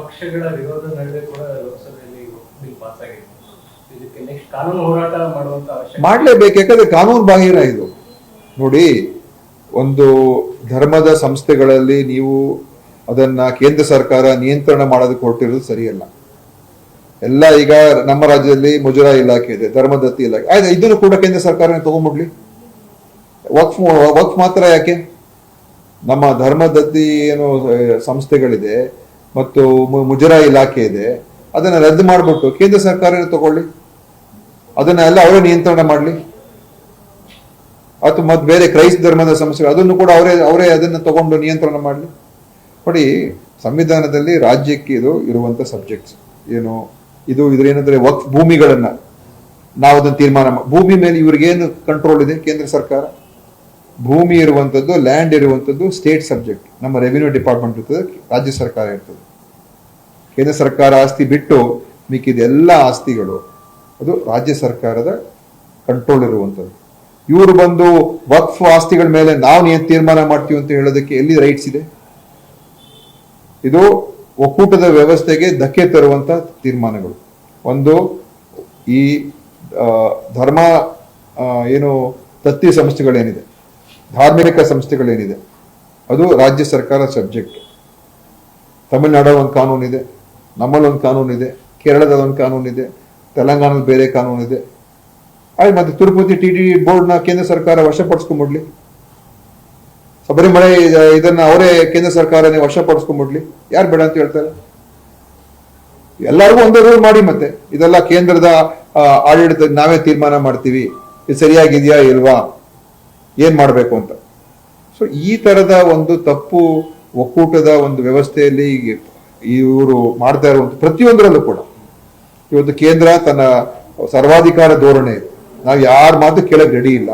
ಪಕ್ಷಗಳ ವಿರೋಧ ನಡುವೆ ಕೂಡ ಲೋಕಸಭೆಯಲ್ಲಿ ಬಿಲ್ ಪಾಸ್ ಆಗಿದೆ ಇದಕ್ಕೆ ನೆಕ್ಸ್ಟ್ ಕಾನೂನು ಹೋರಾಟ ಮಾಡುವಂತ ಮಾಡಲೇಬೇಕು, ಯಾಕಂದ್ರೆ ಕಾನೂನು ಬಾಹಿರ ಇದು. ನೋಡಿ, ಒಂದು ಧರ್ಮದ ಸಂಸ್ಥೆಗಳಲ್ಲಿ ನೀವು ಅದನ್ನ ಕೇಂದ್ರ ಸರ್ಕಾರ ನಿಯಂತ್ರಣ ಮಾಡೋದಕ್ಕೆ ಹೊರಟಿರೋದು ಸರಿಯಲ್ಲ. ಎಲ್ಲ ಈಗ ನಮ್ಮ ರಾಜ್ಯದಲ್ಲಿ ಮುಜರಾ ಇಲಾಖೆ ಇದೆ, ಧರ್ಮದತ್ತಿ ಇಲಾಖೆ. ಆಯ್ತು, ಇದನ್ನು ಕೂಡ ಕೇಂದ್ರ ಸರ್ಕಾರನೇ ತಗೊಂಡ್ಬಿಡ್ಲಿ. ವಕ್ಫ್ ವಕ್ಫ್ ಮಾತ್ರ ಯಾಕೆ? ನಮ್ಮ ಧರ್ಮದತ್ತಿ ಏನು, ಸಂಸ್ಥೆಗಳಿದೆ ಮತ್ತು ಮುಜರಾಯಿ ಮುಜರಾ ಇಲಾಖೆ ಇದೆ. ಅದನ್ನ ರದ್ದು ಮಾಡಿಬಿಟ್ಟು ಕೇಂದ್ರ ಸರ್ಕಾರ ತಗೊಳ್ಳಿ. ಅದನ್ನ ಎಲ್ಲ ಅವರೇ ನಿಯಂತ್ರಣ ಮಾಡಲಿ. ಅಥವಾ ಮತ್ತೆ ಬೇರೆ ಕ್ರೈಸ್ತ ಧರ್ಮದ ಸಮಸ್ಯೆಗಳು, ಅದನ್ನು ಕೂಡ ಅವರೇ ಅವರೇ ಅದನ್ನ ತಗೊಂಡು ನಿಯಂತ್ರಣ ಮಾಡಲಿ. ನೋಡಿ, ಸಂವಿಧಾನದಲ್ಲಿ ರಾಜ್ಯಕ್ಕೆ ಇದು ಇರುವಂತ ಸಬ್ಜೆಕ್ಟ್ಸ್ ಏನು, ಇದು ಇದ್ರೇನಂದ್ರೆ ವಕ್, ಭೂಮಿಗಳನ್ನ ನಾವು ಅದನ್ನು ತೀರ್ಮಾನ ಭೂಮಿ ಮೇಲೆ ಇವ್ರಿಗೇನು ಕಂಟ್ರೋಲ್ ಇದೆ ಕೇಂದ್ರ ಸರ್ಕಾರ? ಭೂಮಿ ಇರುವಂಥದ್ದು ಲ್ಯಾಂಡ್ ಇರುವಂಥದ್ದು ಸ್ಟೇಟ್ ಸಬ್ಜೆಕ್ಟ್ ನಮ್ಮ ರೆವಿನ್ಯೂ ಡಿಪಾರ್ಟ್ಮೆಂಟ್ ಇರ್ತದೆ, ರಾಜ್ಯ ಸರ್ಕಾರ ಇರ್ತದೆ. ಕೇಂದ್ರ ಸರ್ಕಾರ ಆಸ್ತಿ ಬಿಟ್ಟು ಮಿಕ್ಕಿದ ಎಲ್ಲ ಆಸ್ತಿಗಳು, ಅದು ರಾಜ್ಯ ಸರ್ಕಾರದ ಕಂಟ್ರೋಲ್ ಇರುವಂಥದ್ದು ಇವರು ಬಂದು ವಕ್ಫ್ ಆಸ್ತಿಗಳ ಮೇಲೆ ನಾವು ಏನು ತೀರ್ಮಾನ ಮಾಡ್ತೀವಿ ಅಂತ ಹೇಳೋದಕ್ಕೆ ಎಲ್ಲಿ ರೈಟ್ಸ್ ಇದೆ? ಇದು ಒಕ್ಕೂಟದ ವ್ಯವಸ್ಥೆಗೆ ಧಕ್ಕೆ ತರುವಂಥ ತೀರ್ಮಾನಗಳು. ಒಂದು, ಈ ಧರ್ಮ ಏನು ತತ್ತಿ ಸಂಸ್ಥೆಗಳೇನಿದೆ. ಧಾರ್ಮಿಕ ಸಂಸ್ಥೆಗಳೇನಿದೆ? ಅದು ರಾಜ್ಯ ಸರ್ಕಾರ ಸಬ್ಜೆಕ್ಟ್. ತಮಿಳುನಾಡಲ್ಲಿ ಒಂದು ಕಾನೂನಿದೆ, ನಮ್ಮಲ್ಲಿ ಒಂದು ಕಾನೂನಿದೆ ಇದೆ ಕೇರಳದ ಒಂದು ಕಾನೂನಿದೆ, ತೆಲಂಗಾಣದಲ್ಲಿ ತೆಲಂಗಾಣದ ಬೇರೆ ಕಾನೂನಿದೆ. ಆಯ್ತು, ಮತ್ತೆ ತಿರುಪತಿ ಟಿ ಡಿ ಬೋರ್ಡ್ನ ಕೇಂದ್ರ ಸರ್ಕಾರ ವಶಪಡಿಸ್ಕೊಂಬಿಡ್ಲಿ. ಶಬರಿಮಲೆ ಇದನ್ನು ಅವರೇ ಕೇಂದ್ರ ಸರ್ಕಾರನೇ ವಶಪಡಿಸ್ಕೊಂಡ್ಬಿಡ್ಲಿ ಯಾರು ಬೇಡ ಅಂತ ಹೇಳ್ತಾರೆ? ಎಲ್ಲರಿಗೂ ಒಂದೇ ರೂಲ್ ಮಾಡಿ ಮತ್ತೆ. ಇದೆಲ್ಲ ಕೇಂದ್ರದ ಆಡಳಿತ ನಾವೇ ತೀರ್ಮಾನ ಮಾಡ್ತೀವಿ. ಇದು ಸರಿಯಾಗಿದೆಯಾ ಇಲ್ವಾ? ಏನ್ ಮಾಡಬೇಕು ಅಂತ. ಸೊ ಈ ತರದ ಒಂದು ತಪ್ಪು ಒಕ್ಕೂಟದ ಒಂದು ವ್ಯವಸ್ಥೆಯಲ್ಲಿ ಇವರು ಮಾಡ್ತಾ ಇರುವಂತ ಪ್ರತಿಯೊಂದರಲ್ಲೂ ಕೂಡ. ಇವತ್ತು ಕೇಂದ್ರ ತನ್ನ ಸರ್ವಾಧಿಕಾರ ಧೋರಣೆ ನಾವು ಯಾರ ಮಾತು ಕೇಳಕ್ ರೆಡಿ ಇಲ್ಲ.